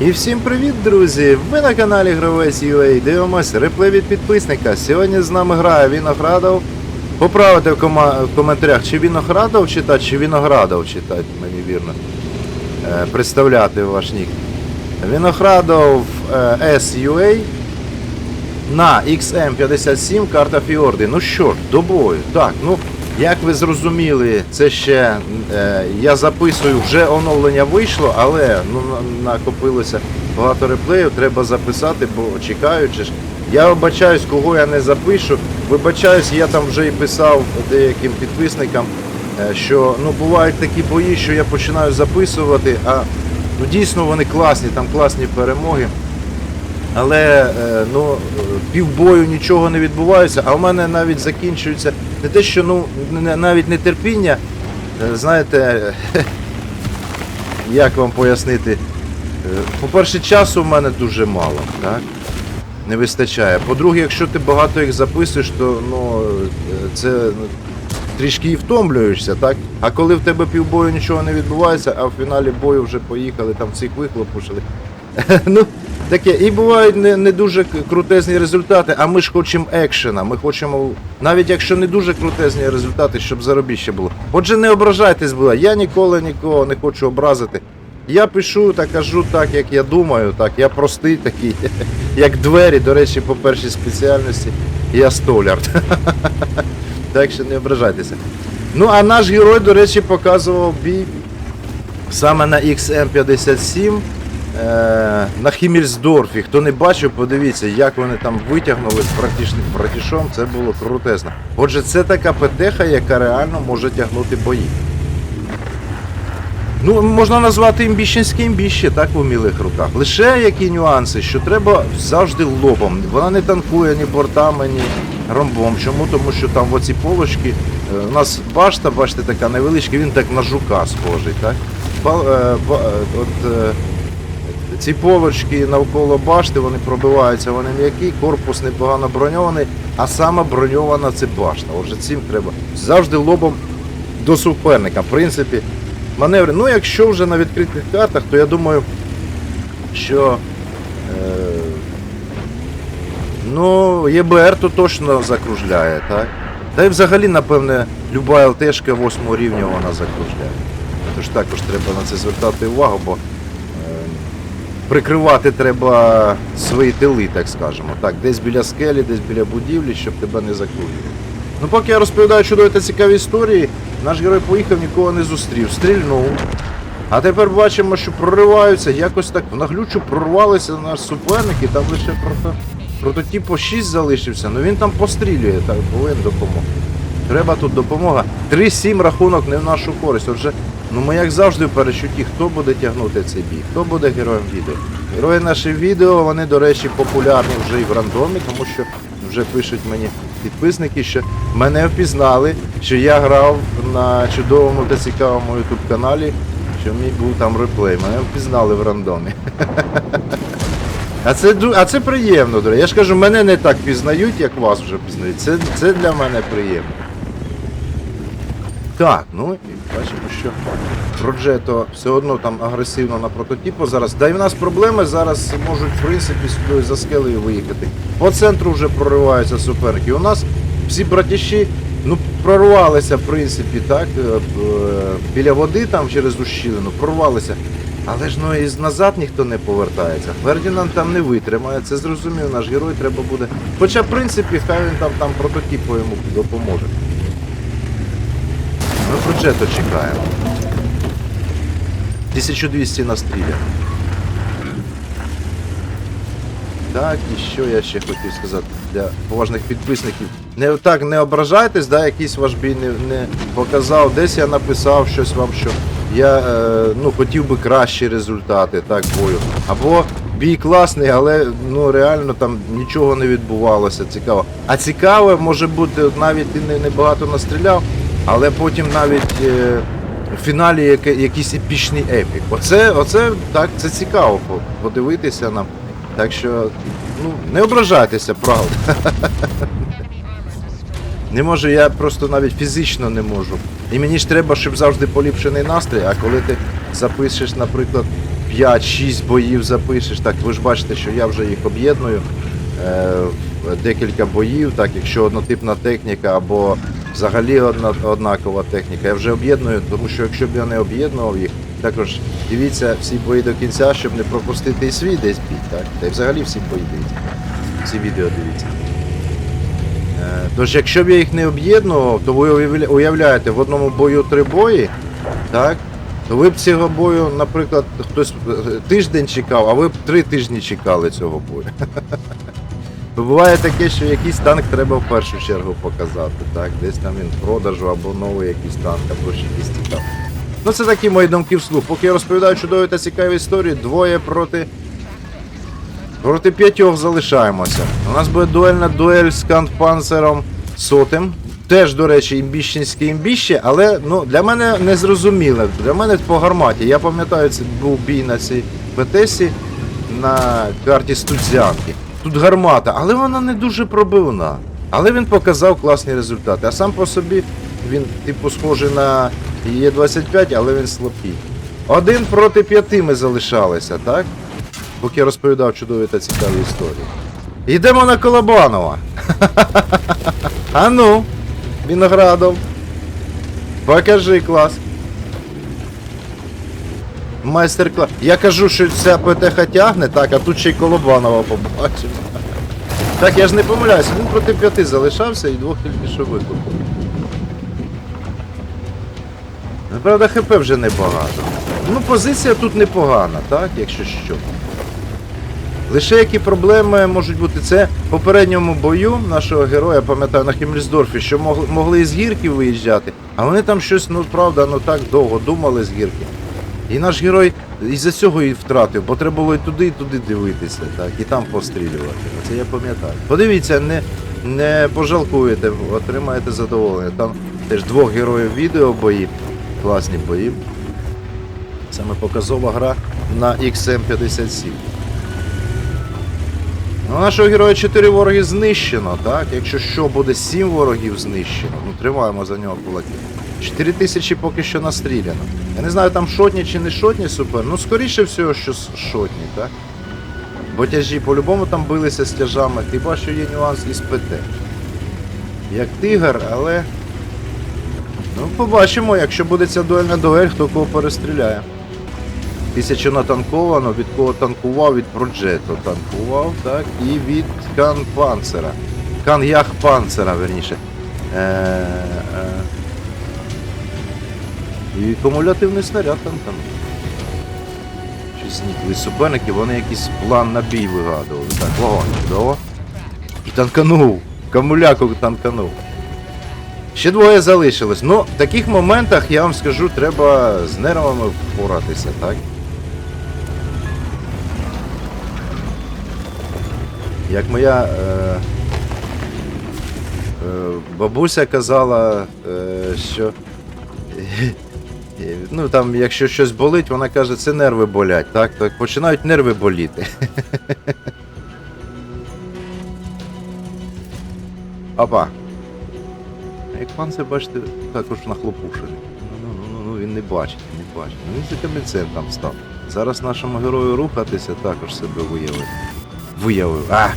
І всім привіт, друзі! Ви на каналі Гравець UA. Дивимось реплей від підписника. Сьогодні з нами грає Віноградов. Поправити в, кома- в коментарях, чи Віноградов читати, чи Віноградов читати, мені вірно. Е, представляти ваш нік. Віноградов е, SUA на XM57 карта Фіорди. Ну що ж, до бою. Так, ну як ви зрозуміли, це ще е, я записую, вже оновлення вийшло, але ну, накопилося багато реплеїв, треба записати, бо чекаючи ж. Я вибачаюсь, кого я не запишу. Вибачаюсь, я там вже і писав деяким підписникам, е, що ну бувають такі бої, що я починаю записувати, а ну дійсно вони класні, там класні перемоги. Але е, ну, півбою нічого не відбувається, а в мене навіть закінчується не те, що ну, навіть не терпіння. е, Знаєте, як вам пояснити? Е, По-перше, часу в мене дуже мало, так? Не вистачає. По-друге, якщо ти багато їх записуєш, то ну, це трішки і втомлюєшся, так? А коли в тебе півбою нічого не відбувається, а в фіналі бою вже поїхали, там всіх вихлопушили. ну, таке. І бувають не, не дуже крутезні результати, а ми ж хочемо екшена. Ми хочемо, навіть якщо не дуже крутезні результати, щоб заробіще було. Отже, не ображайтесь, було. Я ніколи нікого не хочу образити. Я пишу та кажу так, як я думаю, так, я простий такий, як двері, до речі, по першій спеціальності, я столяр. так що не ображайтеся. Ну, а наш герой, до речі, показував бій саме на XM57 е, на Хіммельсдорфі. Хто не бачив, подивіться, як вони там витягнули з практичним братішом, це було крутезно. Отже, це така петеха, яка реально може тягнути бої. Ну, можна назвати імбіщенське імбіще, так в умілих руках. Лише які нюанси, що треба завжди лобом. Вона не танкує ні бортами, ні ромбом. Чому? Тому що там в оці полочки. е, У нас башта, бачите, така невеличка, він так на жука схожий, так? Е, е, От, е, ці полочки навколо башти, вони пробиваються, вони м'які, корпус непогано броньований, а саме броньована це башта. Отже, цим треба завжди лобом до суперника. В принципі, маневри. Ну, якщо вже на відкритих картах, то я думаю, що е, ну, ЄБР то точно закружляє, так? Та й взагалі, напевне, люба ЛТшка 8 рівня вона закружляє. Тож також треба на це звертати увагу, бо е, прикривати треба свої тили, так скажемо. Так, десь біля скелі, десь біля будівлі, щоб тебе не закружили. Ну, поки я розповідаю чудові та цікаві історії, наш герой поїхав, нікого не зустрів, стрільнув. А тепер бачимо, що прориваються, якось так в наглючу прорвалися наш суперник, і там лише прото... прототип по 6 залишився, ну він там пострілює, так повинен допомогти. Треба тут допомога. 3-7 рахунок не в нашу користь. Отже, ну ми як завжди в перечутті, хто буде тягнути цей бій, хто буде героєм відео. Герої наших відео, вони, до речі, популярні вже і в рандомі, тому що вже пишуть мені підписники, що мене впізнали, що я грав на чудовому та цікавому YouTube каналі, що мій був там реплей. Мене впізнали в рандомі. А це, а це приємно, до речі. Я ж кажу, мене не так пізнають, як вас вже пізнають. Це, це для мене приємно. Так, ну і бачимо, що Проджето все одно там агресивно на прототипу зараз. Да і в нас проблеми зараз можуть, в принципі, сюди за скелею виїхати. По центру вже прориваються суперники. У нас всі братіші ну, прорвалися, в принципі, так, е, е, біля води там через ущілину, прорвалися. Але ж ну і назад ніхто не повертається. Фердінанд там не витримає, це зрозумів наш герой, треба буде. Хоча, в принципі, хай він там, там прототипу йому допоможе. Ми проджето чекаємо. 1200 на стрілі. Так, і що я ще хотів сказати для поважних підписників. Не так не ображайтесь, да, якийсь ваш бій не, не показав. Десь я написав щось вам, що я е, ну, хотів би кращі результати так, бою. Або бій класний, але ну, реально там нічого не відбувалося. Цікаво. А цікаве може бути, навіть ти не, не багато настріляв, але потім навіть. Е, в фіналі яке, якийсь епічний епік. Оце, оце так, це цікаво подивитися нам. Так що, ну, не ображайтеся, правда. Не можу, я просто навіть фізично не можу. І мені ж треба, щоб завжди поліпшений настрій, а коли ти запишеш, наприклад, 5-6 боїв запишеш. Так, ви ж бачите, що я вже їх об'єдную. Е, декілька боїв, так, якщо однотипна техніка або взагалі одна, однакова техніка, я вже об'єдную, тому що якщо б я не об'єднував їх, також дивіться всі бої до кінця, щоб не пропустити і свій десь бій, так? Та й взагалі всі бої дивіться. Всі відео дивіться. Е, Тож, якщо б я їх не об'єднував, то ви уявляєте, в одному бою три бої, так? То ви б цього бою, наприклад, хтось е, тиждень чекав, а ви б три тижні чекали цього бою. То буває таке, що якийсь танк треба в першу чергу показати, так? Десь там він в продажу або новий якийсь танк, або ще якийсь цікавий. Ну це такі мої думки вслух. Поки я розповідаю чудові та цікаві історії, двоє проти. Проти п'ятьох залишаємося. У нас буде дуельна дуель з кантпанцером сотим. Теж, до речі, імбіщенське імбіще, але ну, для мене не зрозуміле. Для мене по гарматі. Я пам'ятаю, це був бій на цій ПТСі на карті Студзянки. Тут гармата, але вона не дуже пробивна. Але він показав класні результати. А сам по собі він, типу, схожий на Є25, але він слабкий. Один проти п'яти ми залишалися, так? Поки я розповідав чудові та цікаві історії. Йдемо на Колобанова. А ну, Віноградов. Покажи клас. Майстер-клас. Я кажу, що ця ПТХ тягне, так, а тут ще й Колобанова побачив. Так, я ж не помиляюся, він проти п'яти залишався і двох тільки що викупив. Правда, ХП вже небагато. Ну, позиція тут непогана, так, якщо що. Лише які проблеми можуть бути. Це в попередньому бою нашого героя, пам'ятаю, на Хіммельсдорфі, що могли з гірки виїжджати, а вони там щось, ну правда, ну так довго думали з гірки. І наш герой із-за цього і втратив, бо треба було і туди, і туди дивитися, так, і там пострілювати. Це я пам'ятаю. Подивіться, не, не пожалкуєте, отримаєте задоволення. Там теж двох героїв відео бої, класні бої. Саме показова гра на XM57. Ну, нашого героя 4 вороги знищено, так? Якщо що, буде 7 ворогів знищено. Ну, тримаємо за нього кулаки. 4 тисячі поки що настріляно. Я не знаю, там шотні чи не шотні супер. Ну, скоріше всього, що шотні, так? Бо тяжі по-любому там билися з тяжами. Хіба що є нюанс із ПТ. Як тигр, але. Ну, побачимо, якщо буде ця дуельна дуель, хто кого перестріляє. Тисячу натанковано, від кого танкував, від Проджето танкував, так, і від Канпанцера. Кан'ях Панцера, верніше. Е, е, і кумулятивний снаряд танканув. Щось зникли суперники, вони якийсь план на бій вигадували. Так, вогонь, чудово. І танканув. Камуляку танканув. Ще двоє залишилось. Ну, в таких моментах, я вам скажу, треба з нервами впоратися, так? Як моя е, е, бабуся казала, е, що Ну там, якщо щось болить, вона каже, це нерви болять. Так, так починають нерви боліти. Опа. Як пан це бачите, також нахлопушений. Ну, ну, ну, ну, ну, він не бачить, не бачить. Ну, він за камінцем там став. Зараз нашому герою рухатися також себе виявив. Виявив. А!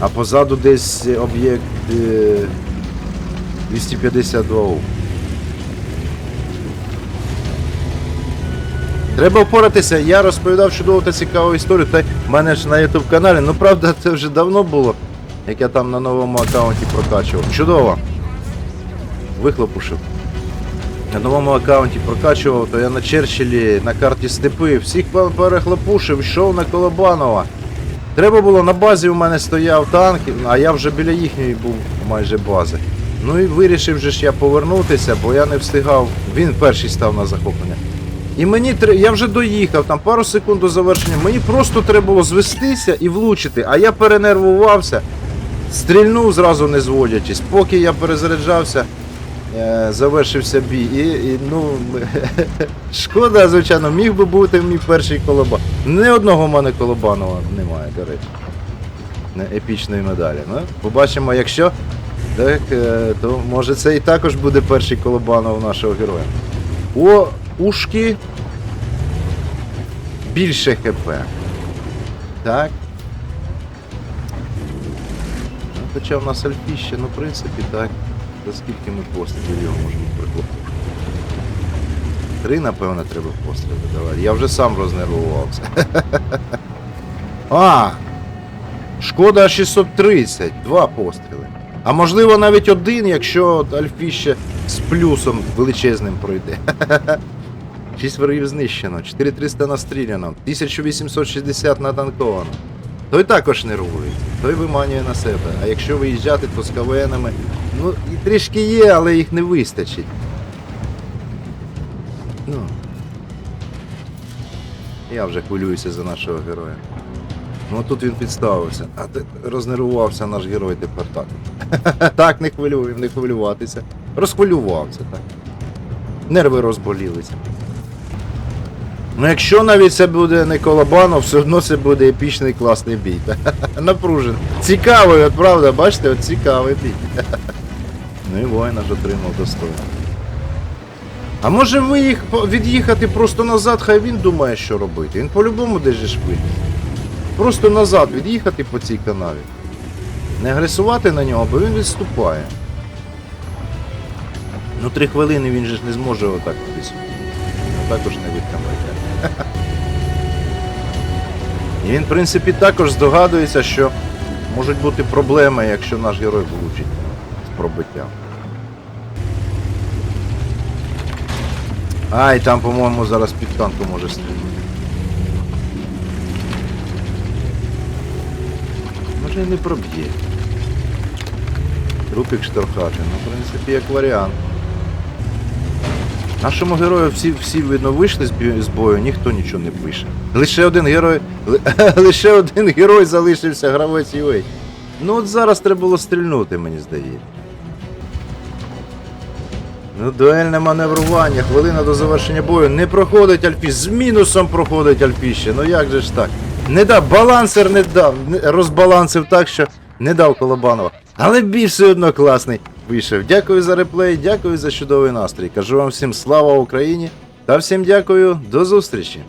А позаду десь об'єкт е, 252. Треба впоратися, я розповідав чудову та цікаву історію, та в мене ж на YouTube каналі, ну правда, це вже давно було, як я там на новому аккаунті прокачував. Чудово. Вихлопушив. На новому аккаунті прокачував, то я на Черчиллі, на карті степи, всіх перехлопушив, йшов на Колобанова. Треба було на базі у мене стояв танк, а я вже біля їхньої був майже бази. Ну і вирішив же ж я повернутися, бо я не встигав. Він перший став на захоплення. І мені я вже доїхав, там пару секунд до завершення. Мені просто треба було звестися і влучити, а я перенервувався, стрільнув зразу не зводячись. Поки я перезаряджався, е, завершився бій. І, і ну, шкода, звичайно, міг би бути мій перший колобан. Ні одного в мене колобанова немає, до речі. Не епічної медалі. Ну, побачимо, якщо. Так, е, то може це і також буде перший колобанов нашого героя. О, ушки. більше хп. Так. Ну, Хоча в нас альфіще, ну в принципі, так. За скільки ми пострілів його можемо прихопити? Три, напевно, треба постріли давати. Я вже сам рознервувався. А! Шкода 630, два постріли. А можливо навіть один, якщо альфіще з плюсом величезним пройде. 6 ворогів знищено, 4300 настріляно, 1860 натанковано. Той також нервує, той виманює на себе. А якщо виїжджати, то з КВНами, ну і трішки є, але їх не вистачить. Ну. Я вже хвилююся за нашого героя. Ну тут він підставився, а рознервувався наш герой тепер так. так, не хвилюй, не хвилюватися. Розхвилювався, так. Нерви розболілися. Ну якщо навіть це буде не колобанов, все одно це буде епічний класний бій. Напружений. Цікавий, от правда, бачите, от цікавий бій. ну і воїна ж отримав достойно. А може виїх... від'їхати просто назад, хай він думає, що робити. Він по-любому десь же ж. Просто назад від'їхати по цій канаві. Не агресувати на нього, бо він відступає. Ну три хвилини він же ж не зможе отак кудись. Також не витримає. І він, в принципі, також здогадується, що можуть бути проблеми, якщо наш герой влучить з пробиттям. Ай, там, по-моєму, зараз під танку може стріляти. Може і не проб'є. Трупік шторхати, ну, в принципі, як варіант. Нашому герою всі, всі видно, вийшли з, бою, ніхто нічого не пише. Лише один герой. Лише один герой залишився гравець UA. Ну от зараз треба було стрільнути, мені здається. Ну, дуельне маневрування, хвилина до завершення бою. Не проходить Альфіш, з мінусом проходить Альфіще. Ну як же ж так? Не дав, балансер не дав, розбалансив так, що не дав Колобанова. Але бій все одно класний вийшов. Дякую за реплей, дякую за чудовий настрій. Кажу вам всім слава Україні та всім дякую, до зустрічі!